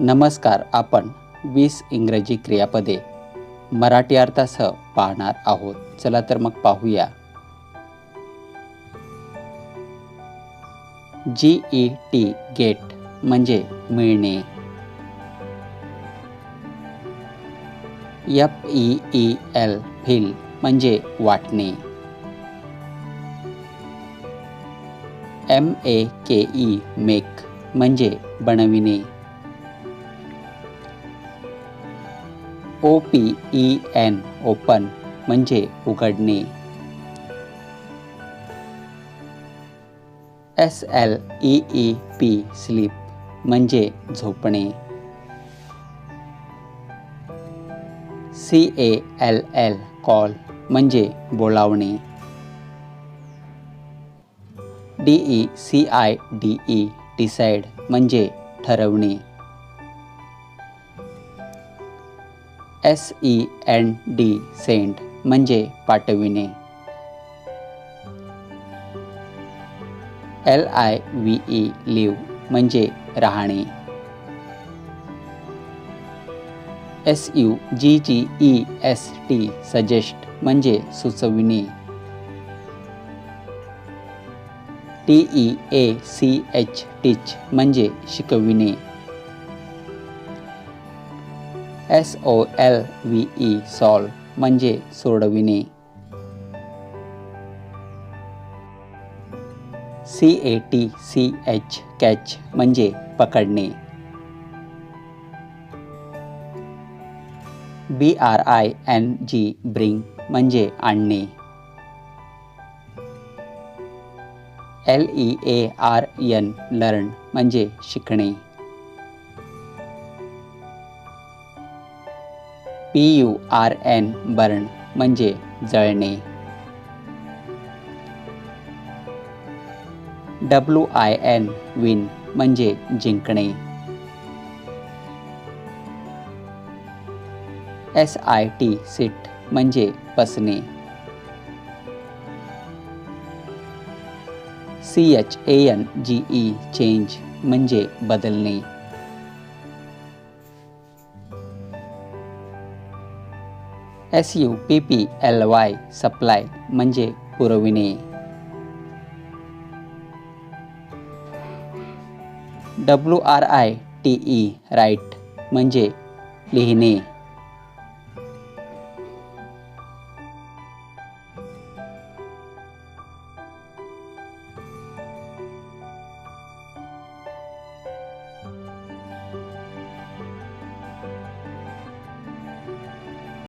नमस्कार आपण वीस इंग्रजी क्रियापदे मराठी अर्थासह पाहणार आहोत. चला तर मग पाहूया. जी ई टी गेट म्हणजे मिळणे. F E E L feel म्हणजे वाटणे. M A K E make म्हणजे बनविणे. O P E N open म्हणजे उघडणे. S L E E P sleep म्हणजे झोपणे. C A L L call म्हणजे बोलावणे. D E C I D E decide म्हणजे ठरवणे. S E N D sent म्हणजे पाठविणे L I V E live म्हणजे राहणे. S U G G E S T suggest म्हणजे सुचविणे. T E A C H teach म्हणजे शिकविणे. S O L V E solve म्हणजे सोडविणे. C A T C H catch म्हणजे पकडणे. B R I N G bring म्हणजे आणणे. L E A R N learn म्हणजे शिकणे. P U R N burn म्हणजे जळणे. डब्ल्यू आय एन विन म्हणजे जिंकणे. एस आय टी सिट म्हणजे बसणे. C H A N G E change म्हणजे बदलणे. S U P P L Y supply म्हणजे पुरविणे. W R I T E write म्हणजे लिहिणे.